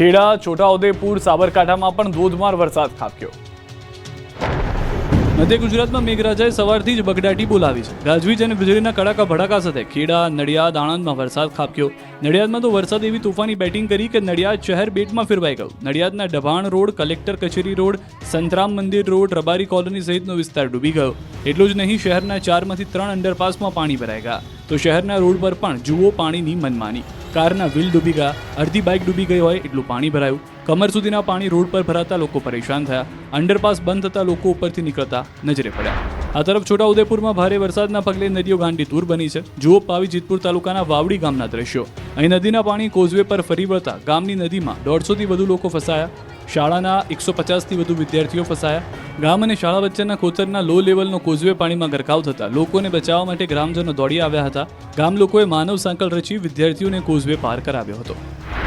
ખેડા, છોટાઉદેપુર, સાબરકાંઠામાં પણ ધોધમાર વરસાદ ખાબક્યો. મધ્ય ગુજરાતમાં મેઘરાજાએ સવારથી જ બગડાટી બોલાવી છે. ગાજવીજ અને વીજળીના કડાકા ભડાકા સાથે ખેડા, નડિયાદ આણંદમાં વરસાદ ખાબક્યો. નડિયાદમાં તો વરસાદ એવી તોફાની બેટિંગ કરી કે નડિયાદ શહેર બેટમાં ફેરવાઈ ગયું. નડિયાદના ડભાણ રોડ, કલેક્ટર કચેરી રોડ, સંતરામ મંદિર રોડ, રબારી કોલોની સહિતનો વિસ્તાર ડૂબી ગયો. એટલું જ નહીં, શહેરના ચારમાંથી ત્રણ અંડરપાસમાં પાણી ભરાઈ ગયા. તો શહેરના રોડ પર પણ જુઓ પાણીની મનમાની. કારના વ્હીલ ડૂબી ગયા, અડધી બાઇક ડૂબી ગઈ હોય એટલું પાણી ભરાયું. કમર સુધીના પાણી રોડ પર ભરાતા લોકો પરેશાન થયા. અંડરપાસ બંધ થતા લોકો ઉપરથી નીકળતા નજરે પડ્યા. આ તરફ છોટાઉદેપુરમાં ભારે વરસાદના પગલે નદીઓ ગાંડી તૂર બની છે. જુઓ પાવી જીતપુર તાલુકાના વાવડી ગામના દ્રશ્યો. અહીં નદીના પાણી કોઝવે પર ફરી વળતા ગામની નદીમાં દોઢસોથી વધુ લોકો ફસાયા. શાળાના એકસો પચાસથી વધુ વિદ્યાર્થીઓ ફસાયા. ગામ અને શાળા વચ્ચેના કોતરના લો લેવલનો કોઝવે પાણીમાં ગરકાવ થતા લોકોને બચાવવા માટે ગ્રામજનો દોડી આવ્યા હતા. ગામ લોકોએ માનવ સાંકળ રચી વિદ્યાર્થીઓને કોઝવે પાર કરાવ્યો હતો.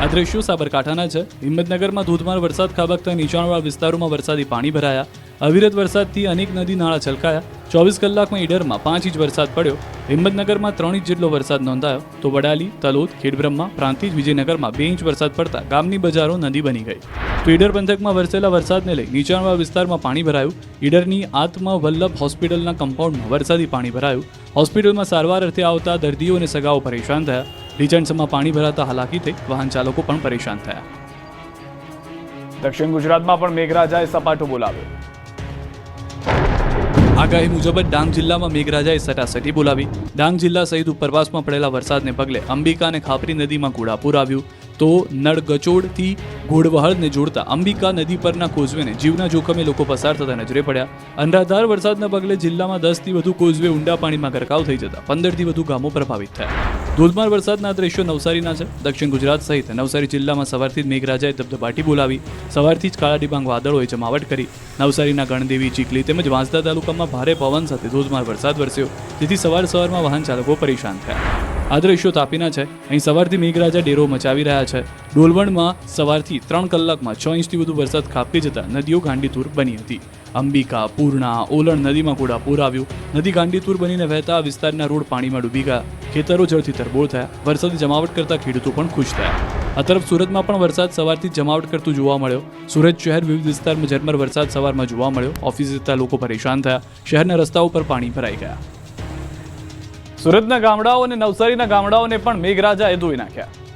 આ દ્રશ્યો સાબરકાંઠાના છે. હિંમતનગરમાં ધોધમાર વરસાદ ખાબકતા નીચાણવાળા વિસ્તારોમાં વરસાદી પાણી ભરાયા. અવિરત વરસાદથી અનેક નદી નાળા છલકાયા. ચોવીસ કલાકમાં ઈડરમાં પાંચ ઇંચ વરસાદ પડ્યો. હિંમતનગરમાં ત્રણ ઇંચ જેટલો વરસાદ નોંધાયો. તો વડાલી, તલોદ, ખેડબ્રહ્મા પ્રાંતિજ વિજયનગરમાં બે ઇંચ વરસાદ પડતા ગામની બજારો નદી બની ગઈ. તો ઈડર પંથકમાં વરસેલા વરસાદને લઈ નીચાણવાળા વિસ્તારમાં પાણી ભરાયું. ઈડરની આત્મા વલ્લભ હોસ્પિટલના કમ્પાઉન્ડમાં વરસાદી પાણી ભરાયું. હોસ્પિટલમાં સારવાર અર્થે આવતા દર્દીઓ અને સગાઓ પરેશાન થયા. રીચન્સમાં પાણી ભરાતા હાલાકી થઈ વાહન ચાલકો પણ પરેશાન થયા. દક્ષિણ ગુજરાતમાં પણ મેઘરાજાએ સપાટો બોલાવ્યો. આગાહી મુજબ જ ડાંગ જિલ્લામાં મેઘરાજાએ સટાસટી બોલાવી. ડાંગ જિલ્લા સહિત ઉપરવાસમાં પડેલા વરસાદને પગલે અંબિકા અને ખાપરી નદીમાં ઘોડાપૂર આવ્યું. તો નળગચોડથી ઘોડવહળને જોડતા અંબિકા નદી પરના કોઝવેને જીવના જોખમે લોકો પસાર થતા નજરે પડ્યા. અનરાધાર વરસાદના પગલે જિલ્લામાં દસથી વધુ કોઝવે ઊંડા પાણીમાં ગરકાવ થઈ જતા પંદરથી વધુ ગામો પ્રભાવિત થયા. ધોધમાર વરસાદના દ્રશ્યો નવસારીના છે. દક્ષિણ ગુજરાત સહિત નવસારી જિલ્લામાં સવારથી જ મેઘરાજાએ ધબધબાટી બોલાવી. સવારથી જ કાળા ડિબાંગ વાદળોએ જમાવટ કરી. નવસારીના ગણદેવી, ચીખલી તેમજ વાંસદા તાલુકામાં ભારે પવન સાથે ધોધમાર વરસાદ વરસ્યો. જેથી સવાર સવારમાં વાહન ચાલકો પરેશાન થયા. આ દ્રશ્યો તાપીના છે. અહીં સવારથી મેઘરાજા ડેરો મચાવી રહ્યા છે. ડોલવણમાં સવારથી ત્રણ કલાકમાં છ ઇંચથી વધુ વરસાદ ખાબકી જતા નદીઓ ગાંડીતુર બની હતી. અંબિકા, પૂર્ણા, ઓલણ નદીમાં ઘોડા પૂર આવ્યું. નદી ગાંડીતુર બનીને વહેતા વિસ્તારના રોડ પાણીમાં ડૂબી ગયા. ખેતરો જળથી તરબોળ થયા. વરસાદી જમાવટ કરતા ખેડૂતો પણ ખુશ થયા. આ તરફ સુરતમાં પણ વરસાદ સવારથી જમાવટ કરતું જોવા મળ્યો. સુરત શહેર વિવિધ વિસ્તારમાં ઝરમર વરસાદ સવારમાં જોવા મળ્યો. ઓફિસ જતા લોકો પરેશાન થયા. શહેરના રસ્તાઓ પર પાણી ભરાઈ ગયા. સુરતના ગામડાઓ અને નવસારીના ગામડાઓને પણ મેઘરાજાએ ધોઈ નાખ્યા.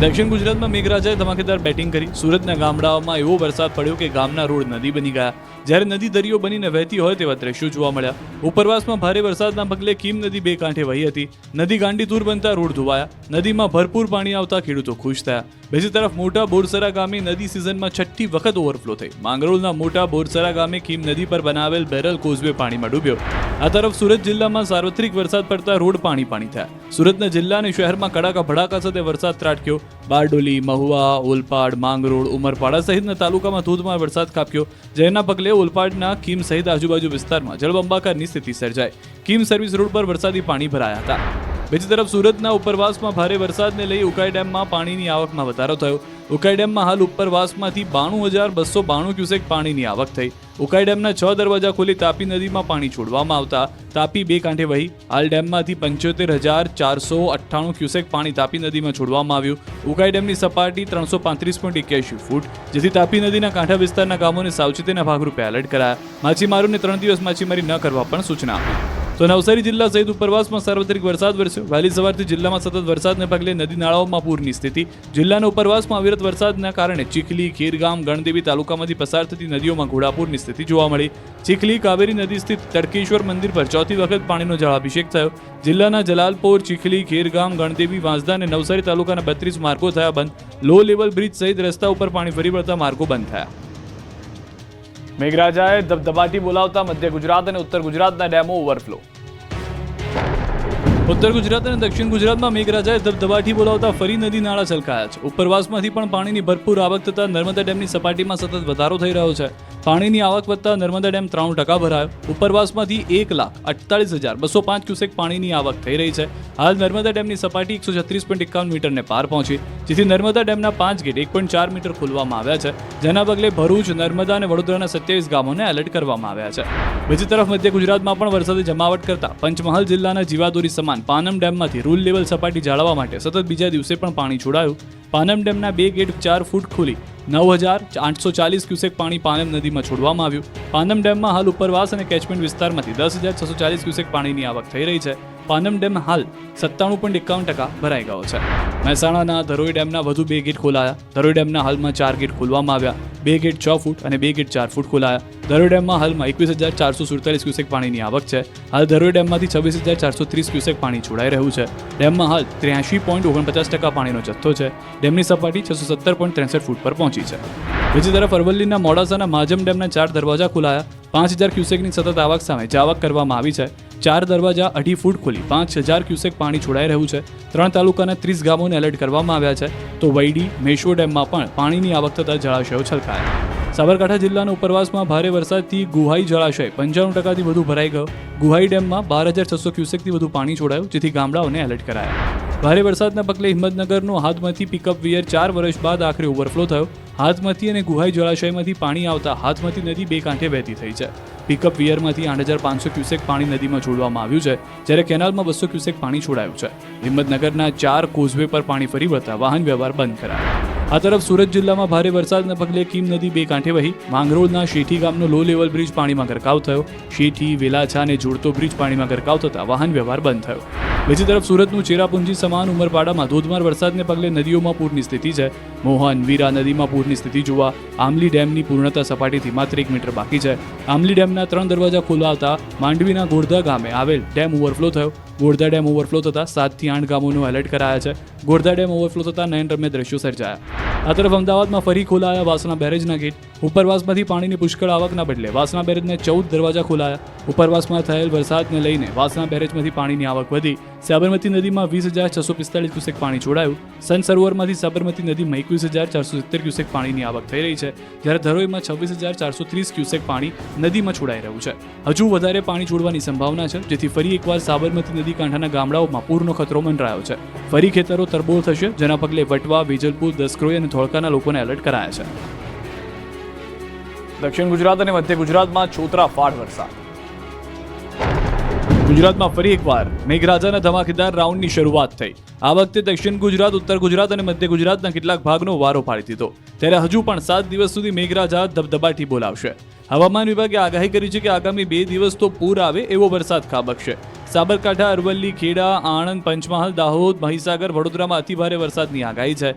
દક્ષિણ ગુજરાતમાં મેઘરાજાએ ધમાકેદાર બેટિંગ કરી. સુરતના ગામડાઓમાં એવો વરસાદ પડ્યો કે ગામના રોડ નદી બની ગયા. જ્યારે નદી દરિયો બનીને વહેતી હોય તેવા દ્રશ્યો જોવા મળ્યા. ઉપરવાસમાં ભારે વરસાદના પગલે કીમ નદી બે કાંઠે વહી હતી. નદી ગાંડીતુર બનતા રોડ ધોવાયા. નદીમાં ભરપૂર પાણી આવતા ખેડૂતો ખુશ થયા. બીજી તરફ મોટા બોરસરા ગામે નદી સિઝનમાં છઠ્ઠી વખત ઓવરફ્લો થઈ. માંગરોળના મોટા બોરસરા ગામે કીમ નદી પર બનાવેલ બેરલ કોઝવે પાણીમાં ડૂબ્યો. આ તરફ સુરત જિલ્લામાં સાર્વત્રિક વરસાદ પડતા રોડ પાણી પાણી થયા. સુરતના જિલ્લા અને શહેરમાં કડાકા ભડાકા સાથે વરસાદ ત્રાટક્યો. બારડોલી, મહુવા, ઓલપાડ, માંગરોળ, ઉમરપાડા સહિતના તાલુકામાં ધોધમાર વરસાદ ખાબક્યો. જેના પગલે ઓલપાડના કીમ સહિત આજુબાજુ વિસ્તારમાં જળબંબાકારની સ્થિતિ સર્જાઈ. કીમ સર્વિસ રોડ પર વરસાદી પાણી ભરાયા હતા. બીજી તરફ સુરતના ઉપરવાસમાં ભારે વરસાદને લઈ ઉકાઈ ડેમમાં પાણીની આવકમાં વધારો થયો. ઉકાઈ ડેમમાં હાલ ઉપરવાસમાંથી બાણું હજાર બસો બાણું ક્યુસેક પાણીની આવક થઈ. ઉકાઈ ડેમના છ દરવાજા ખોલી તાપી નદીમાં પાણી છોડવામાં આવતા. તાપી બે કાંઠે વહી. હાલ ડેમમાંથી પંચોતેર હજાર ચારસો અઠ્ઠાણું ક્યુસેક પાણી તાપી નદીમાં છોડવામાં આવ્યું. ઉકાઈ ડેમની સપાટી ત્રણસો પાંત્રીસ પોઈન્ટ એક્યાસી ફૂટ, જેથી તાપી નદીના કાંઠા વિસ્તારના ગામોને સાવચેતીના ભાગરૂપે એલર્ટ કરાયા. માછીમારોને ત્રણ દિવસ માછીમારી ન કરવા પણ સૂચના આપી. તો નવસારી જિલ્લા સહિત ઉપરવાસમાં સાર્વત્રિક વરસાદ વરસ્યો. વહેલી સવારથી જિલ્લામાં સતત વરસાદને પગલે નદી નાળાઓમાં પૂરની સ્થિતિ. જિલ્લાના ઉપરવાસમાં અવિરત વરસાદના કારણે ચીખલી, ખીરગામ, ગણદેવી તાલુકામાંથી પસાર થતી નદીઓમાં ઘોડાપૂરની સ્થિતિ જોવા મળી. ચીખલી, કાવેરી નદી સ્થિત તડકેશ્વર મંદિર પર ચોથી વખત પાણીનો જળાભિષેક થયો. જિલ્લાના જલાલપોર, ચીખલી, ખીરગામ, ગણદેવી, વાંસદા અને નવસારી તાલુકાના બત્રીસ માર્ગો થયા બંધ. લો લેવલ બ્રિજ સહિત રસ્તા ઉપર પાણી ફરી વળતા માર્ગો બંધ થયા. મેઘરાજાએ ધબધબાટી બોલાવતા મધ્ય ગુજરાત અને ઉત્તર ગુજરાતના ડેમો ઓવરફ્લો. ઉત્તર ગુજરાત અને દક્ષિણ ગુજરાતમાં મેઘરાજાએ ધબધબાટી બોલાવતા ફરી નદી નાળા છલકાયા છે. ઉપરવાસમાંથી પણ પાણીની ભરપૂર આવક થતાં નર્મદા ડેમની સપાટીમાં સતત વધારો થઈ રહ્યો છે. પાણીની આવક વધતા નર્મદા ડેમ ત્રાણું ટકા ભરાયો. ઉપરવાસમાંથી એક લાખ અડતાલીસ હજાર બસો પાંચ ક્યુસેક પાણીની આવક થઈ રહી છે. હાલ નર્મદા ડેમની સપાટી એકસો છત્રીસ પોઈન્ટ એકાવન મીટરને પાર પહોંચી, જેથી નર્મદા ડેમના પાંચ ગેટ એક પોઈન્ટ ચાર મીટર ખોલવામાં આવ્યા છે, જેના પગલે ભરૂચ, નર્મદા અને વડોદરાના સત્યાવીસ ગામોને એલર્ટ કરવામાં આવ્યા છે. બીજી તરફ મધ્ય ગુજરાતમાં પણ વરસાદે જમાવટ કરતા પંચમહાલ જિલ્લાના જીવાદોરી સમાન પાનમ ડેમમાંથી રૂલ લેવલ સપાટી જાળવવા માટે સતત બીજા દિવસે પણ પાણી છોડાયું. પાનમ ડેમના બે ગેટ ચાર ફૂટ ખોલી નવ હજાર આઠસો ચાલીસ ક્યુસેક પાણી પાનમ નદીમાં છોડવામાં આવ્યું. પાનમ ડેમમાં હાલ ઉપરવાસ અને કેચમેન્ટ વિસ્તારમાંથી દસ હજાર છસો ચાલીસ ક્યુસેક પાણીની આવક થઈ રહી છે. પાનમ ડેમ હાલ સત્તાણું પોઈન્ટ એકાવન ટકા ભરાઈ ગયો છે. મહેસાણાના ધરોઈ ડેમના વધુ બે ગેટ ખોલાયા. ધરોઈ ડેમના હાલમાં ચાર ગેટ ખોલવામાં આવ્યા. બે ગેટ છ ફૂટ અને બે ગેટ ચાર ફૂટ ખોલાયા. ધરોઈ ડેમમાં હાલમાં એકવીસ હજાર ચારસો સુડતાલીસ ક્યુસેક પાણીની આવક છે. હાલ ધરોઈ ડેમમાંથી છવ્વીસ હજાર ચારસો ત્રીસ ક્યુસેક પાણી છોડાઈ રહ્યું છે. ડેમમાં હાલ ત્ર્યાસી પોઈન્ટ ઓગણપચાસ ટકા પાણીનો જથ્થો છે. ડેમની સપાટી છસો સત્તર પોઈન્ટ ત્રેસઠ ફૂટ પર પહોંચી છે. બીજી તરફ અરવલ્લીના મોડાસાના માજમ ડેમના ચાર દરવાજા ખોલાયા. પાંચ હજાર ક્યુસેકની સતત આવક સામે જાવક કરવામાં આવી છે. ચાર દરવાજા અઢી ફૂટ ખોલી પાંચ હજાર ક્યુસેક પાણી છોડાઈ રહ્યું છે. ત્રણ તાલુકાના ત્રીસ ગામોને એલર્ટ કરવામાં આવ્યા છે. તો વૈડી, મેશો ડેમમાં પણ પાણીની આવક થતાં જળાશયો છલકાયા. સાબરકાંઠા જિલ્લાના ઉપરવાસમાં ભારે વરસાદથી ગુહાઈ જળાશય. પંચાણું ટકાથી વધુ ભરાઈ ગયો. ગુહાઈ ડેમમાં બાર હજાર છસો ક્યુસેકથી વધુ પાણી છોડાયું, જેથી ગામડાઓને એલર્ટ કરાયા. ભારે વરસાદના પગલે હિંમતનગરનો હાથમાંથી પિકઅપ વિયર ચાર વર્ષ બાદ આખરે ઓવરફ્લો થયો. હાથમતી અને ગુહાઈ જળાશયમાંથી પાણી આવતા હાથમતી નદી બે કાંઠે વહેતી થઈ છે. પિકઅપ વિયરમાંથી આઠ હજાર પાંચસો ક્યુસેક પાણી નદીમાં છોડવામાં આવ્યું છે, જ્યારે કેનાલમાં બસો ક્યુસેક પાણી છોડાયું છે. હિંમતનગરના ચાર કોઝવે પર પાણી ફરી વળતા વાહન વ્યવહાર બંધ કરાયો. આ તરફ સુરત જિલ્લામાં ભારે વરસાદના પગલે કીમ નદી બે કાંઠે વહી. માંગરોળના શેઠી ગામનો લો લેવલ બ્રિજ પાણીમાં ગરકાવ થયો. શેઠી વેલાછા અને જોડતો બ્રિજ પાણીમાં ગરકાવ થતા વાહન વ્યવહાર બંધ થયો. બીજી તરફ સુરતનું ચેરાપુંજી સમાન ઉમરપાડામાં ધોધમાર વરસાદને પગલે નદીઓમાં પૂરની સ્થિતિ છે. મોહન, વીરા નદીમાં પૂરની સ્થિતિ જોવા આમલી ડેમની પૂર્ણતા સપાટીથી માત્ર એક મીટર બાકી છે. આમલી ડેમના ત્રણ દરવાજા ખોલાવતા માંડવીના ગોરધા ગામે આવેલ ડેમ ઓવરફ્લો થયો. ગોરધા ડેમ ઓવરફ્લો થતાં સાતથી આઠ ગામોનું એલર્ટ કરાયા છે. ગોરધા ડેમ ઓવરફ્લો થતાં નયનરમ્ય દ્રશ્યો સર્જાયા. આ તરફ અમદાવાદમાં ફરી ખોલાયા વાસણા બેરેજના ગેટ. ઉપરવાસમાંથી પાણીની પુષ્કળ આવકના બદલે વાસણા બેરેજને ચૌદ દરવાજા ખોલાયા. ઉપરવાસમાં થયેલ વરસાદને લઈને વાસણા બેરેજમાંથી પાણીની આવક વધી. સાબરમતી નદીમાં વીસ હજાર છસો પિસ્તાલીસ ક્યુસેક પાણી છોડાયું. સન સરોવરમાંથી સાબરમતી નદીમાં એકવીસ હજાર ચારસો સિત્તેર ક્યુસેક પાણીની આવક થઈ રહી છે. જ્યારે ધરોઈમાં છવ્વીસ હજાર ચારસો ત્રીસ ક્યુસેક પાણી નદીમાં છોડાઈ રહ્યું છે. હજુ વધારે પાણી છોડવાની સંભાવના છે, જેથી ફરી એકવાર સાબરમતી નદી કાંઠાના ગામડાઓમાં પૂરનો ખતરો મંડરાયો છે. ફરી ખેતરો તરબોળ થશે, જેના પગલે વટવા, વેજલપુર, દસક્રોઈ અને ધોળકાના લોકોને એલર્ટ કરાયા છે. દક્ષિણ ગુજરાત અને મધ્ય ગુજરાતમાં છોતરા ફાટ વરસાદ. ગુજરાતમાં ફરી એકવાર મેઘરાજાના ધમાકેદાર રાઉન્ડની શરૂઆત થઈ આ વખતે દક્ષિણ ગુજરાત ઉત્તર ગુજરાત અને મધ્ય ગુજરાતના કેટલાક ભાગનો વારો પાડી દીધો ત્યારે હજુ પણ સાત દિવસ સુધી મેઘરાજા ધબધબાટી બોલાવશે હવામાન વિભાગે આગાહી કરી છે કે આગામી બે દિવસ તો પૂર આવે એવો વરસાદ ખાબકશે સાબરકાંઠા અરવલ્લી ખેડા આણંદ પંચમહાલ દાહોદ મહીસાગર વડોદરામાં અતિભારે વરસાદની આગાહી છે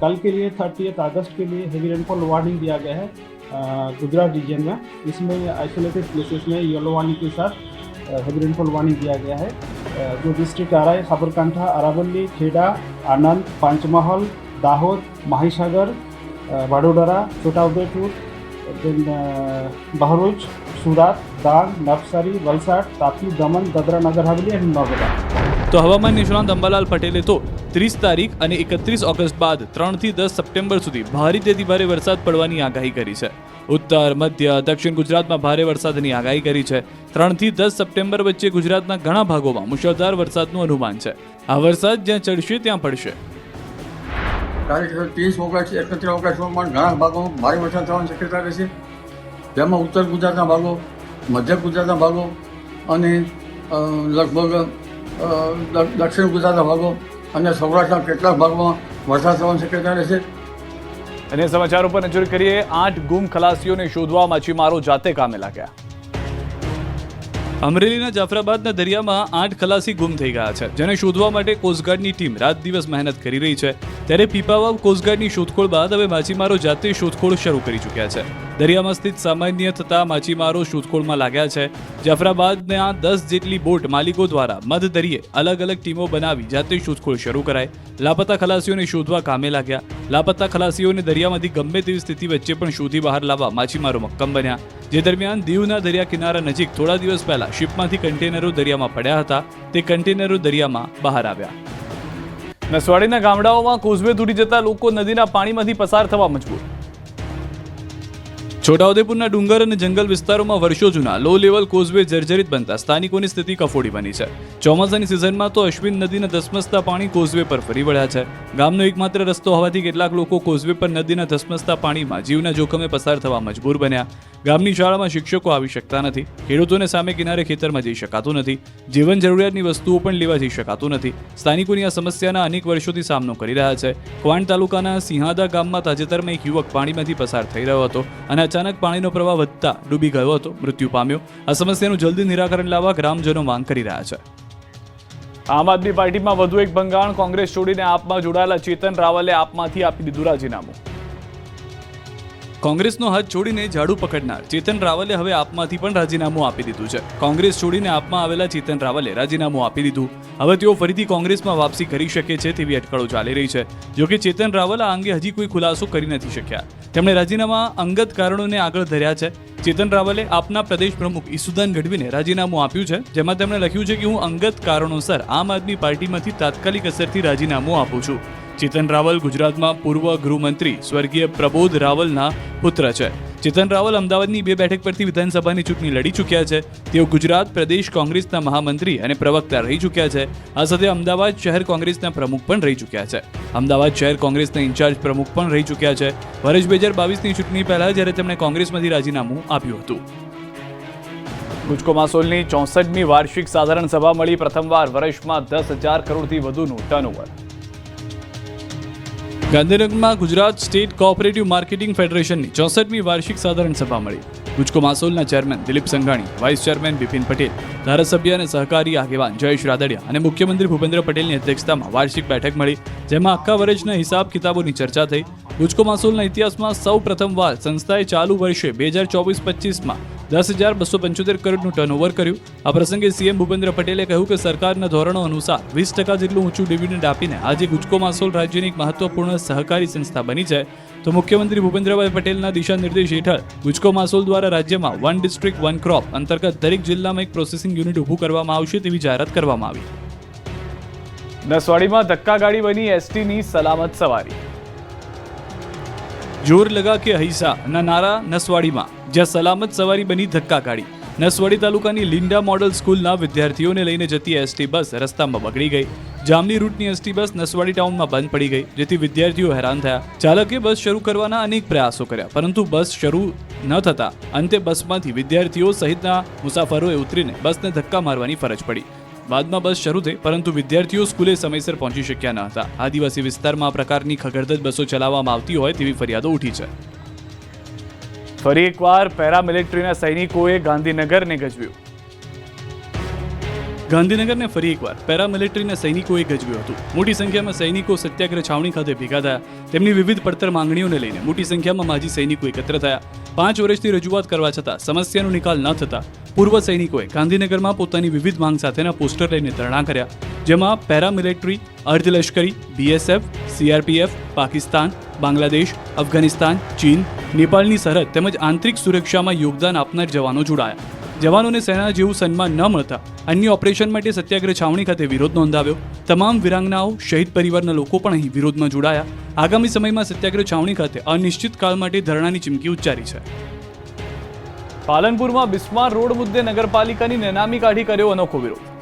कल के लिए थर्टी अगस्त के लिए हेवी रेनफॉल वार्निंग दिया गया है अ, गुजरात रीजन में इसमें आइसोलेटेड प्लेसेस में येलो वार्निंग के साथ हेवी रेनफॉल वार्निंग दिया गया है अ, जो डिस्ट्रिक्ट आ रहा है साबरकांठा अरावली खेड़ा आनंद पंचमहल दाहोद माहीसागर अ, Vadodara Chhotaudepur then Behroz Surat Dang Navsari Valsad Tapi Daman Dadra Nagar Haveli and नौगरा તો હવામાન નિષ્ણાંત અંબાલાલ પટેલે તો ત્રીસ તારીખ અને એકત્રીસ ઓગસ્ટ બાદ ત્રણથી દસ સપ્ટેમ્બર સુધી ભારેથી ભારે વરસાદ પડવાની આગાહી કરી છે ઉત્તર, મધ્ય, દક્ષિણ ગુજરાતમાં ભારે વરસાદની આગાહી કરી છે. ત્રણથી દસ સપ્ટેમ્બર વચ્ચે ગુજરાતના ઘણા ભાગોમાં મુશળધાર વરસાદનું અનુમાન છે. આ વરસાદ જ્યાં ચડશે, ત્યાં પડશે. તારીખ ત્રીસ ઓગસ્ટ, એકત્રીસ ઓગસ્ટમાં ઘણા ભાગોમાં ભારે વરસાદ થવાની શક્યતા રહેશે. જેમાં ઉત્તર ગુજરાતના ભાગો, મધ્ય ગુજરાતના ભાગો અને લગભગ દક્ષિણ ગુજરાતના ભાગો અને સૌરાષ્ટ્રના કેટલાક ભાગોમાં વરસાદ થવાની શક્યતા રહેશે. અને સમાચાર પર નજર કરીએ, આઠ ગુમ ખલાસીઓને શોધવા માછીમારો જાતે કામે લાગ્યા. અમરેલીના જાફરાબાદના દરિયામાં આઠ ખલાસી ગુમ થઈ ગયા છે, જેને શોધવા માટે કોસ્ટગાર્ડની ટીમ રાત દિવસ મહેનત કરી રહી છે. ત્યારે પીપાવાવ કોસ્ટગાર્ડની શોધખોળ બાદ હવે માછીમારો જાતે શોધખોળ શરૂ કરી ચૂક્યા છે. દરિયામાં સ્થિત સામાન્ય થતા માછીમારો શોધખોળમાં લાગ્યા છે. જાફરાબાદના દસ જેટલી બોટ માલિકો દ્વારા મધ દરિયે અલગ અલગ ટીમો બનાવી જાતે શોધખોળ શરૂ કરાઈ લાપતા ખલાસીઓને શોધવા કામે લાગ્યા. લાપતા ખલાસીઓને દરિયામાંથી ગમે તેવી સ્થિતિ વચ્ચે પણ શોધી બહાર લાવવા માછીમારો મક્કમ બન્યા. જે દરમિયાન દીવના દરિયા કિનારા નજીક થોડા દિવસ પહેલા શિપમાંથી કન્ટેનરો દરિયામાં પડ્યા હતા. તે કન્ટેનરો દરિયામાં બહાર આવ્યા. નસવાડીના ગામડાઓમાં કોઝવે તૂટી જતા લોકો નદીના પાણીમાંથી પસાર થવા મજબૂર. છોટાઉદેપુરના ડુંગર અને જંગલ વિસ્તારોમાં વર્ષો જૂના લો લેવલ કોઝવે જર્જરિત બનતા સ્થાનિકોની સ્થિતિ કફોડી બની છે. ચોમાસાની સિઝનમાં તો અશ્વિન નદીના ધસમસતા પાણી કોઝવે પર ફરી વળ્યા છે. ગામનો એકમાત્ર રસ્તો હોવાથી કેટલાક લોકો કોઝવે પર નદીના ધસમસતા પાણીમાં જીવના જોખમે પસાર થવા મજબૂર બન્યા. ગામની શાળામાં શિક્ષકો આવી શકતા નથી. ખેડૂતોને સામે કિનારે ખેતરમાં જઈ શકાતું નથી. જીવન જરૂરિયાતની વસ્તુઓ પણ લેવા જઈ શકાતું નથી. સ્થાનિકોની આ સમસ્યાના અનેક વર્ષોથી સામનો કરી રહ્યા છે. ક્વાંટ તાલુકાના સિંહાદા ગામમાં તાજેતરમાં એક યુવક પાણીમાંથી પસાર થઈ રહ્યો હતો અને અચાનક પાણીનો પ્રવાહ વધતા ડૂબી ગયો હતો. મૃત્યુ પામ્યો. આ સમસ્યાનું જલ્દી નિરાકરણ લાવવા ગ્રામજનો માંગ કરી રહ્યા છે. આમ આદમી પાર્ટીમાં વધુ એક ભંગાણ કોંગ્રેસ છોડીને આપમાં જોડાયેલા ચેતન રાવલે આપમાંથી આપી દીધું રાજીનામું. કોંગ્રેસનો હાથ છોડીને ઝાડુ પકડનાર ચેતન રાવલે હવે આપમાંથી પણ રાજીનામું આપી દીધું છે. કોંગ્રેસ છોડીને આપમાં આવેલા ચેતન રાવલે રાજીનામું આપી દીધું. હવે તેઓ ફરીથી કોંગ્રેસમાં વાપસી કરી શકે છે તેવી અટકળો ચાલી રહી છે. જોકે ચેતન રાવલ આ અંગે હજી કોઈ ખુલાસો કરી નથી શક્યા. તેમણે રાજીનામા અંગત કારણોને આગળ ધર્યા છે. ચેતન રાવલે આપના પ્રદેશ પ્રમુખ ઈસુદાન ગઢવીને રાજીનામું આપ્યું છે, જેમાં તેમણે લખ્યું છે કે હું અંગત કારણોસર આમ આદમી પાર્ટીમાંથી તાત્કાલિક અસરથી રાજીનામું આપું છું. ચેતન રાવલ ગુજરાતમાં પૂર્વ ગૃહમંત્રી સ્વર્ગીય પ્રબોધ રાવલના પુત્ર છે. ચેતન રાવલ અમદાવાદની બે બેઠક પરથી વિધાનસભાની ચૂંટણી લડી ચૂક્યા છે. તેઓ ગુજરાત, પ્રદેશ કોંગ્રેસના મહામંત્રી અને પ્રવક્તા રહી ચૂક્યા છે. આ સાથે અમદાવાદ શહેર કોંગ્રેસના પ્રમુખ પણ રહી ચૂક્યા છે. અમદાવાદ શહેર કોંગ્રેસના ઇન્ચાર્જ પ્રમુખ પણ રહી ચૂક્યા છે. વર્ષ બે હજાર બાવીસની ચૂંટણી પહેલા જ્યારે તેમણે કોંગ્રેસમાંથી રાજીનામું આપ્યું હતું. ગુજકો માસોલની ચોસઠમી વાર્ષિક સાધારણ સભા મળી પ્રથમવાર વર્ષમાં દસ હજાર કરોડથી વધુનું ટર્નઓવર ગાંધીનગરમાં ગુજરાત સ્ટેટ કોઓપરેટિવ માર્કેટિંગ ફેડરેશનની ચોસઠમી વાર્ષિક સાધારણ સભા મળી. ગુજકો માસોલના chairman Dilip Sanghani, vice chairman Bipin Patel, ધારાસભ્ય અને સહકારી આગેવાન જયેશ રાદડિયા અને મુખ્યમંત્રી ભૂપેન્દ્ર પટેલની અધ્યક્ષતામાં વાર્ષિક બેઠક મળી, જેમાં આખા વર્ષના હિસાબ કિતાબોની ચર્ચા થઈ. ગુજકો માસોલના ઇતિહાસમાં સૌ પ્રથમવાર સંસ્થાએ ચાલુ વર્ષે બે હજાર ચોવીસ પચીસમાં દસ હજાર બસો પંચોતેર કરોડનું ટર્નઓવર કર્યું. આ પ્રસંગે સીએમ ભૂપેન્દ્ર પટેલે કહ્યું કે સરકારના ધોરણો અનુસાર વીસ ટકા જેટલું ઊંચું ડિવિડન્ડ આપીને આજે ગુજકો માસોલ રાજ્યની એક મહત્વપૂર્ણ સહકારી સંસ્થા બની છે. તો મુખ્યમંત્રી ભૂપેન્દ્રભાઈ પટેલના દિશા નિર્દેશ હેઠળ ગુજકો માસોલ દ્વારા રાજ્યમાં વન ડિસ્ટ્રિક્ટ વન ક્રોપ અંતર્ગત દરેક જિલ્લામાં એક પ્રોસેસિંગ યુનિટ ઊભું કરવામાં આવશે તેવી જાહેરાત કરવામાં આવી. નસવાડીમાં ધક્કા ગાડી બની એસટીની સલામત સવારી. જોર લગા કે હૈસા ના નારા નસવાડીમાં. જ્યાં સલામત સવારી બની ધક્કા કાઢી નસવાડી તાલુકાની લિંડા મોડલ સ્કૂલના વિદ્યાર્થીઓને લઈને જતી એસટી બસ રસ્તામાં બગડી ગઈ. જામની રૂટની એસટી બસ નસવાડી ટાઉનમાં બંધ પડી ગઈ, જેથી વિદ્યાર્થીઓ હેરાન થયા. ચાલકે બસ શરૂ કરવાના અનેક પ્રયાસો કર્યા, પરંતુ બસ શરૂ ન થતા અંતે બસમાંથી વિદ્યાર્થીઓ સહિતના મુસાફરોએ ઉતરીને બસને ધક્કા મારવાની ફરજ પડી. બાદમાં બસ શરૂ થઈ, પરંતુ વિદ્યાર્થીઓ સ્કૂલે સમયસર પહોંચી શક્યા ન હતા. આદિવાસી વિસ્તારમાં આ પ્રકારની ખગડધજ બસો ચલાવવામાં આવતી હોય તેવી ફરિયાદો ઉઠી છે. ફરી એકવાર પેરામિલિટરીના સૈનિકોએ ગાંધીનગરને ગજવ્યું. ગાંધીનગરને ફરી એકવાર પેરામિલિટરીના સૈનિકોએ ગજવ્યું હતું. મોટી સંખ્યામાં સૈનિકો સત્યાગ્રહ છાવણી ખાતે ભેગા થયા. તેમની વિવિધ પડતર માંગણીઓને લઈને મોટી સંખ્યામાં માજી સૈનિકો એકત્ર થયા. પાંચ વર્ષથી રજૂઆત કરવા છતાં સમસ્યાનો નિકાલ ન થતા પૂર્વ સૈનિકોએ ગાંધીનગરમાં પોતાની વિવિધ માંગ સાથેના પોસ્ટર લઈને ધરણા કર્યા. જેમાં પેરામિલિટરી, અર્ધલશ્કરી, બીએસએફ, સીઆરપીએફ, પાકિસ્તાન, બાંગ્લાદેશ, અફઘાનિસ્તાન, ચીન નેપાળની સરહદ તેમજ આંતરિક સુરક્ષામાં યોગદાન આપનાર જવાનો જોડાયા. જવાનોને સેના જેવું સન્માન ન મળતા અન્ય ઓપરેશન માટે સત્યાગ્રહ છાવણી ખાતે વિરોધ નોંધાવ્યો. તમામ વિરાંગનાઓ, શહીદ પરિવારના લોકો પણ અહીં વિરોધમાં જોડાયા. આગામી સમયમાં સત્યાગ્રહ છાવણી ખાતે અનિશ્ચિત કાળ માટે ધરણાની ચીમકી ઉચ્ચારી છે. પાલનપુરમાં બિસ્માર રોડ મુદ્દે નગરપાલિકાની નેનામી કાઢી કર્યો અનોખો વિરોધ.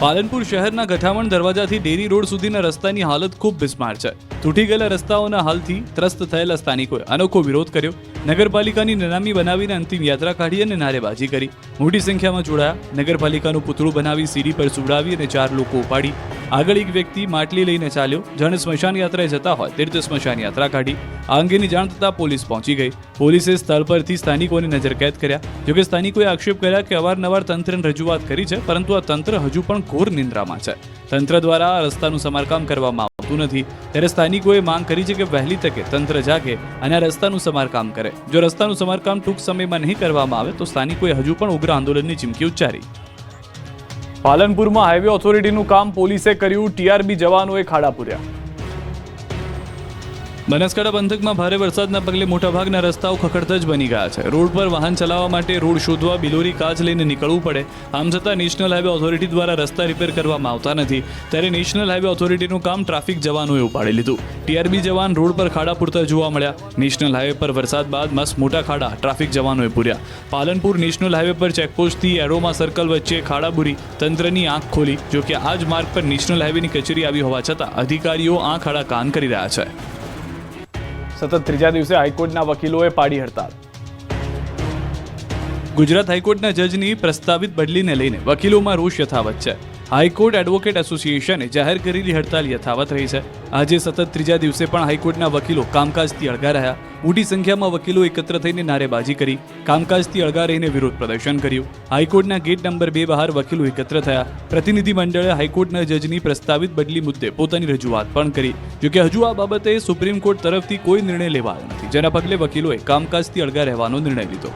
પાલનપુર શહેરના ગઠામણ દરવાજાથી ડેરી રોડ સુધીના રસ્તાની હાલત ખૂબ બિસ્માર છે. તૂટી ગયેલા રસ્તાઓના હાલથી ત્રસ્ત થયેલા સ્થાનિકોએ અનોખો વિરોધ કર્યો. નગરપાલિકાની નનામી બનાવીને અંતિમ યાત્રા કાઢી અને નારેબાજી કરી. મોટી સંખ્યામાં જોડાયા. નગરપાલિકાનું પૂતળું બનાવી સીડી પર સુવડાવી અને ચાર લોકો ઉપાડી. આગળ એક વ્યક્તિ માટલી લઈને ચાલ્યો. જાણે સ્મશાન યાત્રાએ જતા હોય તે રીતે સ્મશાન યાત્રા કાઢી. આ અંગેની જાણ થતાં પોલીસ પહોંચી ગઈ. પોલીસે સ્થળ પરથી સ્થાનિકોને નજરકેદ કર્યા. જોકે સ્થાનિકોએ આક્ષેપ કર્યા કે અવારનવાર તંત્રને રજૂઆત કરી છે, પરંતુ આ તંત્ર હજુ પણ ઘોર નિંદ્રામાં છે. તંત્ર દ્વારા રસ્તાનું સમારકામ કરવામાં આવતું નથી. ત્યારે સ્થાનિકોએ માંગ કરી છે કે વહેલી તકે તંત્ર જાગે અને આ રસ્તાનું સમારકામ કરે. જો રસ્તાનું સમારકામ ટૂંક સમયમાં નહીં કરવામાં આવે તો સ્થાનિકોએ હજુ પણ ઉગ્ર આંદોલનની ચીમકી ઉચ્ચારી. પાલનપુરમાં હાઈવે ઓથોરિટીનું કામ પોલીસે કર્યું. ટીઆરબી જવાનોએ ખાડા પૂર્યા. બનાસકાંઠા પંથકમાં ભારે વરસાદના પગલે મોટાભાગના રસ્તાઓ ખખડધજ બની ગયા છે. રોડ પર વાહન ચલાવવા માટે રોડ શોધવા બિલોરી કાચ લઈને નીકળવું પડે. આમ છતાં નેશનલ હાઈવે ઓથોરિટી દ્વારા રસ્તા રિપેર કરવામાં આવતા નથી. ત્યારે નેશનલ હાઈવે ઓથોરિટીનું કામ ટ્રાફિક જવાનોએ ઉપાડી લીધું. ટીઆરબી જવાન રોડ પર ખાડા પૂરતા જોવા મળ્યા. નેશનલ હાઈવે પર વરસાદ બાદ મસ્ત મોટા ખાડા ટ્રાફિક જવાનોએ પૂર્યા. પાલનપુર નેશનલ હાઈવે પર ચેકપોસ્ટથી એરોમા સર્કલ વચ્ચે ખાડા પૂરી તંત્રની આંખ ખોલી, જોકે આ જ માર્ગ પર નેશનલ હાઈવેની કચેરી આવી હોવા છતાં અધિકારીઓ આંખ આડા કાન કરી રહ્યા છે. સતત ત્રીજા દિવસે હાઈકોર્ટના વકીલોએ પાડી હડતાલ. ગુજરાત હાઈકોર્ટના જજની પ્રસ્તાવિત બદલીને લઈને વકીલોમાં રોષ યથાવત છે. હાઈકોર્ટ એડવોકેટ એસોસિએશને જાહેર કરેલી હડતાલ યથાવત રહી છે. આજે સતત ત્રીજા દિવસે પણ હાઈકોર્ટના વકીલો કામકાજથી અળગા રહ્યા. મોટી સંખ્યામાં વકીલો એકત્ર થઈને નારેબાજી કરી, કામકાજથી અળગા રહીને વિરોધ પ્રદર્શન કર્યું. હાઈકોર્ટના ગેટ નંબર બે બહાર વકીલો એકત્ર થયા. પ્રતિનિધિ મંડળે હાઈકોર્ટના જજની પ્રસ્તાવિત બદલી મુદ્દે પોતાની રજૂઆત પણ કરી. જોકે હજુ આ બાબતે સુપ્રીમ કોર્ટ તરફથી કોઈ નિર્ણય લેવાયો નથી. જેના પગલે વકીલોએ કામકાજથી અળગા રહેવાનો નિર્ણય લીધો.